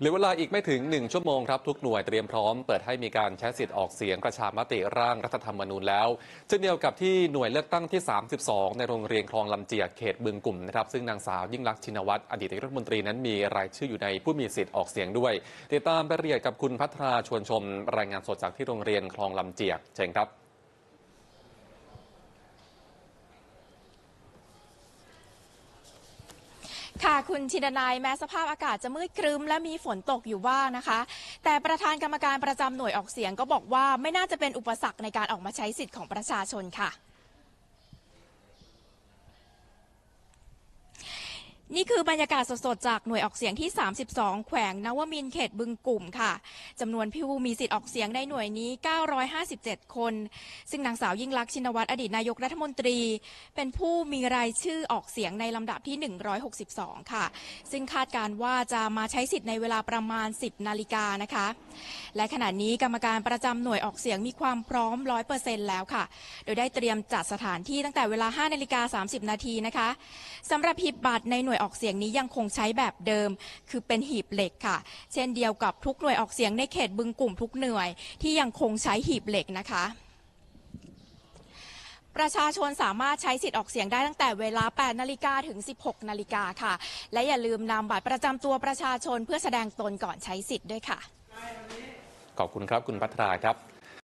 เหลือเวลาอีกไม่ถึง 1 ชั่วโมงครับทุกหน่วยเตรียมพร้อมเปิดให้มีการใช้สิทธิ์ออกเสียงประชามติร่างรัฐธรรมนูญแล้วเช่นเดียวกับที่หน่วยเลือกตั้งที่ 32 ในโรงเรียนคลองลำเจียกเขตบึงกลุ่มนะครับซึ่งนางสาวยิ่งลักษณ์ชินวัตรอดีตรัฐมนตรีนั้นมีรายชื่ออยู่ในผู้มีสิทธิ์ออกเสียงด้วย ติดตามรายละเอียดกับคุณพัทราชวนชม รายงานสดจากที่โรงเรียนคลองลำเจียกเชิญครับ ค่ะคุณชินนายแม้สภาพอากาศจะมืดครึ้มและมีฝนตกอยู่บ้างนะคะ แต่ประธานกรรมการประจำหน่วยออกเสียงก็บอกว่าไม่น่าจะเป็นอุปสรรคในการออกมาใช้สิทธิ์ของประชาชนค่ะ นี่คือบรรยากาศสดๆ จากหน่วยออกเสียงที่ 32 แขวงนวมินเขตบึงกลุ่มค่ะจำนวนผู้มีสิทธิ์ออกเสียงในหน่วยนี้ 957 คน ซึ่งนางสาวยิ่งลักษณ์ชินวัตรอดีตนายกรัฐมนตรี เป็นผู้มีรายชื่อออกเสียงในลำดับที่ 162 ค่ะ ซึ่งคาดการว่าจะมาใช้สิทธิ์ในเวลาประมาณ 10 นาฬิกานะคะ และขณะนี้กรรมการประจำหน่วยออกเสียงมีความพร้อม 100%แล้วค่ะ โดยได้เตรียมจัดสถานที่ตั้งแต่เวลา 5 นาฬิกา 30 นาทีนะคะสำหรับหีบบัตรในหน่วยออกเสียงนี้ยังคงใช้แบบเดิม คือเป็นหีบเหล็กค่ะ เช่นเดียวกับทุกหน่วยออกเสียงในเขตบึงกลุ่มทุกหน่วย ที่ยังคงใช้หีบเหล็กนะคะประชาชนสามารถใช้สิทธิ์ออกเสียงได้ตั้งแต่เวลา 8 นาฬิกาถึง 16 นาฬิกาค่ะ และอย่าลืมนำบัตรประจำตัวประชาชนเพื่อแสดงตนก่อนใช้สิทธิ์ด้วยค่ะ ขอบคุณครับคุณพัทราครับ